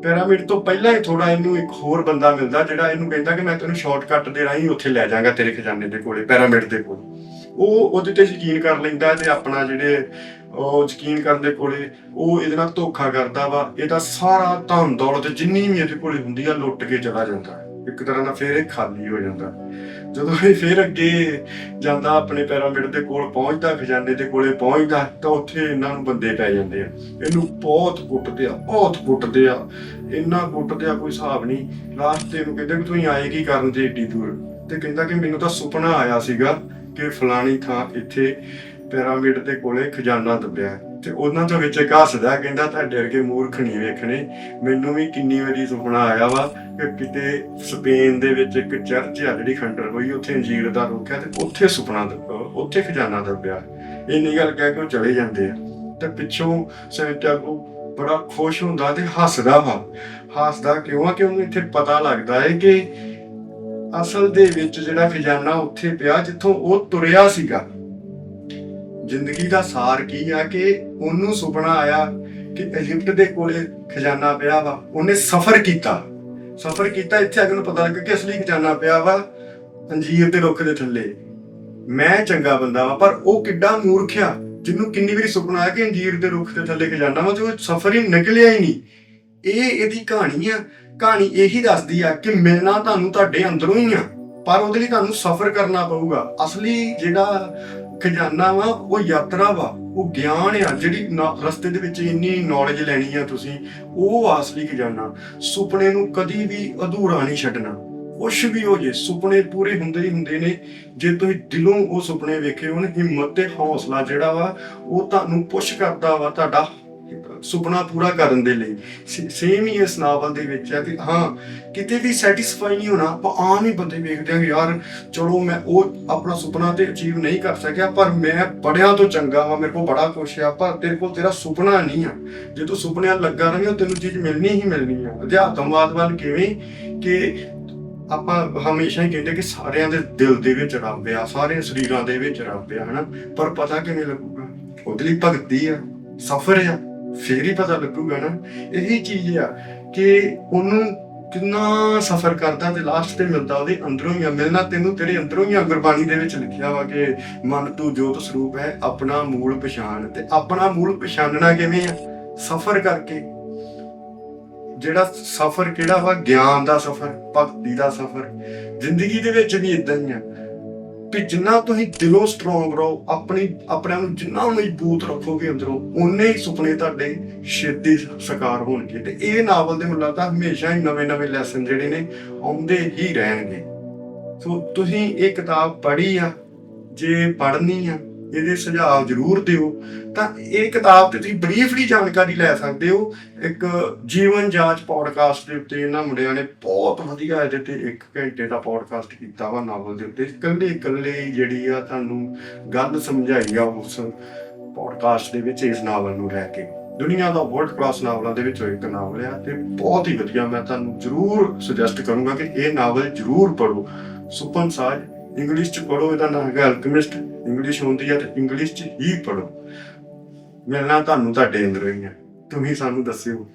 ਪਿਰਾਮਿਡ ਤੋਂ ਪਹਿਲਾਂ ਹੀ ਥੋੜਾ ਇਹਨੂੰ ਇੱਕ ਹੋਰ ਬੰਦਾ ਮਿਲਦਾ ਜਿਹੜਾ ਇਹਨੂੰ ਕਹਿੰਦਾ ਕਿ ਮੈਂ ਤੈਨੂੰ ਸ਼ਾਰਟਕਟ ਦੇ ਰਾਹੀਂ ਉੱਥੇ ਲੈ ਜਾਵਾਂਗਾ ਤੇਰੇ ਖਜ਼ਾਨੇ ਦੇ ਕੋਲੇ ਪਿਰਾਮਿਡ ਦੇ ਕੋਲ। ਉਹ ਉਹਦੇ ਤੇ ਯਕੀਨ ਕਰ ਲੈਂਦਾ ਤੇ ਆਪਣਾ ਜਿਹੜੇ ਉਹ ਯਕੀਨ ਕਰਨ ਦੇ ਕੋਲੇ ਉਹ ਇਹਦੇ ਨਾਲ ਧੋਖਾ ਕਰਦਾ ਵਾ, ਇਹਦਾ ਸਾਰਾ ਧਨ ਦੌਲਤ ਜਿੰਨੀ ਵੀ ਇਹਦੇ ਕੋਲੇ ਹੁੰਦੀ ਆ ਲੁੱਟ ਕੇ ਚਲਾ ਜਾਂਦਾ। ਇੱਕ ਤਰ੍ਹਾਂ ਨਾਲ ਫੇਰ ਇਹ ਖਾਲੀ ਹੋ ਜਾਂਦਾ। ਜਦੋਂ ਇਹ ਫਿਰ ਅੱਗੇ ਜਾਂਦਾ, ਆਪਣੇ ਪਿਰਾਮਿਡ ਦੇ ਕੋਲ ਪਹੁੰਚਦਾ, ਖਜ਼ਾਨੇ ਦੇ ਕੋਲੇ ਪਹੁੰਚਦਾ, ਤਾਂ ਉੱਥੇ ਇਹਨਾਂ ਨੂੰ ਬੰਦੇ ਪੈ ਜਾਂਦੇ ਆ। ਇਹਨੂੰ ਬਹੁਤ ਕੁੱਟਦੇ ਆ, ਬਹੁਤ ਕੁੱਟਦੇ ਆ। ਇੰਨਾ ਕੁੱਟਦੇ ਆ, ਕੋਈ ਹਿਸਾਬ ਨਹੀਂ। ਲਾਸਟ ਤੇ ਇਹਨੂੰ ਕਹਿੰਦੇ ਵੀ ਤੁਸੀਂ ਆਏ ਕੀ ਕਰਨ ਜੇ ਏਡੀ ਦੂਰ? ਤੇ ਕਹਿੰਦਾ ਕਿ ਮੈਨੂੰ ਤਾਂ ਸੁਪਨਾ ਆਇਆ ਸੀਗਾ ਕਿ ਫਲਾਣੀ ਥਾਂ ਇੱਥੇ ਪਿਰਾਮਿਡ ਦੇ ਕੋਲੇ ਖਜ਼ਾਨਾ ਦੱਬਿਆ। ਹੈ। ਤੇ ਉਹਨਾਂ ਤੋਂ ਵਿੱਚ ਇੱਕ ਹੱਸਦਾ ਕਹਿੰਦਾ ਤੁਹਾਡੇ ਵਰਗੇ ਮੂਰਖ ਨਹੀਂ ਵੇਖਣੇ। ਮੈਨੂੰ ਵੀ ਕਿੰਨੀ ਵਾਰੀ ਸੁਪਨਾ ਆਇਆ ਵਾ ਕਿ ਕਿਤੇ ਸਪੇਨ ਦੇ ਵਿੱਚ ਇੱਕ ਚਰਚ ਆ ਜਿਹੜੀ ਖੰਡਰ ਹੋਈ, ਉੱਥੇ ਅੰਜੀਰ ਦਾ ਰੁੱਖ ਹੈ ਤੇ ਉੱਥੇ ਸੁਪਨਾ ਉੱਥੇ ਖਜ਼ਾਨਾ ਦੱਬਿਆ। ਇੰਨੀ ਗੱਲ ਕਹਿ ਕੇ ਉਹ ਚਲੇ ਜਾਂਦੇ ਆ। ਤੇ ਪਿੱਛੋਂ ਸੈਂਟਿਆਗੋ ਬੜਾ ਖੁਸ਼ ਹੁੰਦਾ ਤੇ ਹੱਸਦਾ ਵਾ। ਹੱਸਦਾ ਕਿਉਂ ਆ? ਕਿ ਉਹਨੂੰ ਇੱਥੇ ਪਤਾ ਲੱਗਦਾ ਹੈ ਕਿ ਅਸਲ ਦੇ ਵਿੱਚ ਜਿਹੜਾ ਖਜ਼ਾਨਾ ਉੱਥੇ ਪਿਆ, ਜਿੱਥੋਂ ਉਹ ਤੁਰਿਆ ਸੀਗਾ। ਜ਼ਿੰਦਗੀ ਦਾ ਸਾਰ ਕੀ ਆ ਕਿ ਉਹਨੂੰ ਸੁਪਨਾ ਆਇਆ ਕਿ ਇਜਿਪਟ ਦੇ ਕੋਲੇ ਖਜ਼ਾਨਾ ਪਿਆ ਵਾ, ਉਹਨੇ ਸਫ਼ਰ ਕੀਤਾ। ਸਫ਼ਰ ਕੀਤਾ, ਇੱਥੇ ਅਗਰ ਪਤਾ ਲੱਗਾ ਕਿ ਅਸਲੀ ਖਜ਼ਾਨਾ ਪਿਆ ਵਾ ਅੰਜੀਰ ਦੇ ਰੁੱਖ ਦੇ ਥੱਲੇ। ਮੈਂ ਚੰਗਾ ਬੰਦਾ ਵਾ, ਪਰ ਉਹ ਕਿੱਡਾ ਮੂਰਖ ਆ, ਜਿਹਨੂੰ ਕਿੰਨੀ ਵਾਰੀ ਸੁਪਨਾ ਆਇਆ ਕਿ ਅੰਜੀਰ ਦੇ ਰੁੱਖ ਦੇ ਥੱਲੇ ਖਜ਼ਾਨਾ ਵਾ ਤੇ ਉਹ ਸਫ਼ਰ ਹੀ ਨਿਕਲਿਆ ਹੀ ਨਹੀਂ। ਇਹ ਇਹਦੀ ਕਹਾਣੀ ਆ, ਕਹਾਣੀ ਇਹੀ ਦੱਸਦੀ ਆ ਕਿ ਮਿਲਣਾ ਤੁਹਾਨੂੰ ਤੁਹਾਡੇ ਅੰਦਰੋਂ ਹੀ ਆ। ਪਰ ਉਹਦੇ ਲਈ ਤੁਹਾਨੂੰ ਸਫ਼ਰ ਕਰਨਾ ਪਊਗਾ। ਅਸਲੀ ਜਿਹੜਾ ਖਜ਼ਾਨਾ ਵਾ, ਉਹ ਯਾਤਰਾ ਵਾ, ਉਹ ਗਿਆਨ ਆ, ਜਿਹੜੀ ਰਸਤੇ ਦੇ ਵਿੱਚ ਇੰਨੀ ਨੌਲੇਜ ਲੈਣੀ ਆ ਤੁਸੀਂ, ਉਹ ਅਸਲੀ ਖਜ਼ਾਨਾ। ਸੁਪਨੇ ਨੂੰ ਕਦੀ ਵੀ ਅਧੂਰਾ ਨਹੀਂ ਛੱਡਣਾ। ਕੁਛ ਵੀ ਹੋ ਜੇ, ਸੁਪਨੇ ਪੂਰੇ ਹੁੰਦੇ ਹੀ ਹੁੰਦੇ ਨੇ। ਜੇ ਤੁਸੀਂ ਦਿਲੋਂ ਉਹ ਸੁਪਨੇ ਵੇਖੇ ਹੋਣ, ਹਿੰਮਤ ਤੇ ਹੌਸਲਾ ਜਿਹੜਾ ਵਾ, ਉਹ ਤੁਹਾਨੂੰ ਪੁਸ਼ ਕਰਦਾ ਵਾ, ਤੁਹਾਡਾ ਸੁਪਨਾ ਪੂਰਾ ਕਰਨ ਦੇ ਲਈ। ਸੇਮ ਹੀ ਇਸ ਨਾਵਲ ਦੇ ਵਿੱਚ ਹੈ ਕਿ ਹਾਂ, ਕਿਤੇ ਵੀ ਸੈਟੀਸਫਾਈ ਨਹੀਂ ਹੋਣਾ, ਆਪਾਂ ਆਮ ਹੀ ਬੰਦੇ ਵੇਖਦੇ ਹਾਂ ਯਾਰ, ਚਲੋ ਮੈਂ ਉਹ ਆਪਣਾ ਸੁਪਨਾ ਤੇ ਅਚੀਵ ਨਹੀਂ ਕਰ ਸਕਿਆ, ਪਰ ਮੈਂ ਬੜਿਆਂ ਤੋਂ ਚੰਗਾ ਵਾਂ, ਮੇਰੇ ਕੋਲ ਬੜਾ ਕੁਛ ਆ, ਪਰ ਤੇਰੇ ਕੋਲ ਤੇਰਾ ਸੁਪਨਾ ਨਹੀਂ ਆ। ਜੇ ਤੂੰ ਸੁਪਨਿਆਂ ਲੱਗਾ ਰਹੇ ਤੈਨੂੰ ਚੀਜ਼ ਮਿਲਣੀ ਹੀ ਮਿਲਣੀ ਆ। ਅਧਿਆਤਮਵਾਦ ਵੱਲ ਕਿਵੇਂ ਕਿ ਆਪਾਂ ਹਮੇਸ਼ਾ ਹੀ ਕਹਿੰਦੇ ਕਿ ਸਾਰਿਆਂ ਦੇ ਦਿਲ ਦੇ ਵਿੱਚ ਰੱਬ ਆ, ਸਾਰੇ ਸਰੀਰਾਂ ਦੇ ਵਿੱਚ ਰੱਬ ਆ, ਹਨਾ? ਪਰ ਪਤਾ ਕਿਵੇਂ ਲੱਗੂਗਾ? ਉਹਦੇ ਲਈ ਭਗਤੀ ਆ, ਸਫਰ ਆ। ਫੇਰ ਹੀ ਪਤਾ ਲੱਗੂਗਾ ਨਾ। ਇਹੀ ਚੀਜ਼ ਆ ਕਿ ਉਹਨੂੰ ਕਿੰਨਾ ਸਫਰ ਕਰਦਾ ਤੇ ਲਾਸਟ ਤੇ ਮਿਲਦਾ ਉਹਦੇ ਅੰਦਰੋਂ ਹੀ ਆ। ਮਿਲਣਾ ਤੈਨੂੰ ਤੇਰੇ ਅੰਦਰੋਂ ਹੀ ਆ। ਗੁਰਬਾਣੀ ਦੇ ਵਿੱਚ ਲਿਖਿਆ ਵਾ ਕਿ ਮਨ ਤੂੰ ਜੋਤ ਸਰੂਪ ਹੈ, ਆਪਣਾ ਮੂਲ ਪਛਾਣ। ਤੇ ਆਪਣਾ ਮੂਲ ਪਛਾਣਨਾ ਕਿਵੇਂ ਆ? ਸਫਰ ਕਰਕੇ। ਜਿਹੜਾ ਸਫਰ ਕਿਹੜਾ ਵਾ? ਗਿਆਨ ਦਾ ਸਫਰ, ਭਗਤੀ ਦਾ ਸਫਰ। ਜ਼ਿੰਦਗੀ ਦੇ ਵਿੱਚ ਵੀ ਇਦਾਂ ਹੀ ਆ। ਵੀ ਜਿੰਨਾ ਤੁਸੀਂ ਦਿਲੋਂ ਸਟਰੋਂਗ ਰਹੋ, ਆਪਣੀ, ਆਪਣੇ ਆਪ ਨੂੰ ਜਿੰਨਾ ਮਜ਼ਬੂਤ ਰੱਖੋਗੇ ਅੰਦਰੋਂ ਉਨੇ ਹੀ ਸੁਪਨੇ ਤੁਹਾਡੇ ਛੇਤੀ ਸਾਕਾਰ ਹੋਣਗੇ। ਤੇ ਇਹ ਨਾਵਲ ਦੇ ਮੁੱਲਾ ਤਾਂ ਹਮੇਸ਼ਾ ਹੀ ਨਵੇਂ-ਨਵੇਂ ਲੈਸਨ ਜਿਹੜੇ ਨੇ ਆਉਂਦੇ ਹੀ ਰਹਿਣਗੇ। ਸੋ ਤੁਸੀਂ ਇਹ ਕਿਤਾਬ ਪੜ੍ਹੀ ਆ, ਜੇ ਪੜ੍ਹਨੀ ਆ ਇਹਦੇ ਸੁਝਾਅ ਜ਼ਰੂਰ ਦਿਓ। ਤਾਂ ਇਹ ਕਿਤਾਬ ਤੇ ਤੁਸੀਂ ਬਰੀਫਲੀ ਜਾਣਕਾਰੀ ਲੈ ਸਕਦੇ ਹੋ। ਇੱਕ ਜੀਵਨ ਜਾਂਚ ਪੋਡਕਾਸਟ ਦੇ ਉੱਤੇ ਇਹਨਾਂ ਮੁੰਡਿਆਂ ਨੇ ਬਹੁਤ ਵਧੀਆ ਇਹਦੇ ਤੇ 1 ਘੰਟੇ ਦਾ ਪੋਡਕਾਸਟ ਕੀਤਾ ਵਾ ਨਾਵਲ ਦੇ ਉੱਤੇ। ਇਕੱਲੇ ਇਕੱਲੇ ਜਿਹੜੀ ਆ ਤੁਹਾਨੂੰ ਗੱਲ ਸਮਝਾਈ ਆ ਉਸ ਪੋਡਕਾਸਟ ਦੇ ਵਿੱਚ ਇਸ ਨਾਵਲ ਨੂੰ ਲੈ ਕੇ। ਦੁਨੀਆ ਦਾ ਵਰਲਡ ਕਲਾਸ ਨਾਵਲਾਂ ਦੇ ਵਿੱਚੋਂ ਇੱਕ ਨਾਵਲ ਆ ਤੇ ਬਹੁਤ ਹੀ ਵਧੀਆ ਮੈਂ ਤੁਹਾਨੂੰ ਜ਼ਰੂਰ ਸੁਜੈਸਟ ਕਰੂੰਗਾ ਕਿ ਇਹ ਨਾਵਲ ਜ਼ਰੂਰ ਪੜੋ ਸੁਪਨ ਸਾਜ ਇੰਗਲਿਸ਼ ਚ ਪੜੋ ਇਹਦਾ ਨਾਮ ਹੈਗਾ ਅਲਕੈਮਿਸਟ ਇੰਗਲਿਸ਼ ਹੁੰਦੀ ਹੈ ਤੇ ਇੰਗਲਿਸ਼ ਚ ਹੀ ਪੜੋ ਮਿਲਣਾ ਤੁਹਾਨੂੰ ਤੁਹਾਡੇ ਅੰਦਰੋਂ ਹੀ ਹੈ ਤੁਸੀਂ ਸਾਨੂੰ ਦੱਸਿਓ।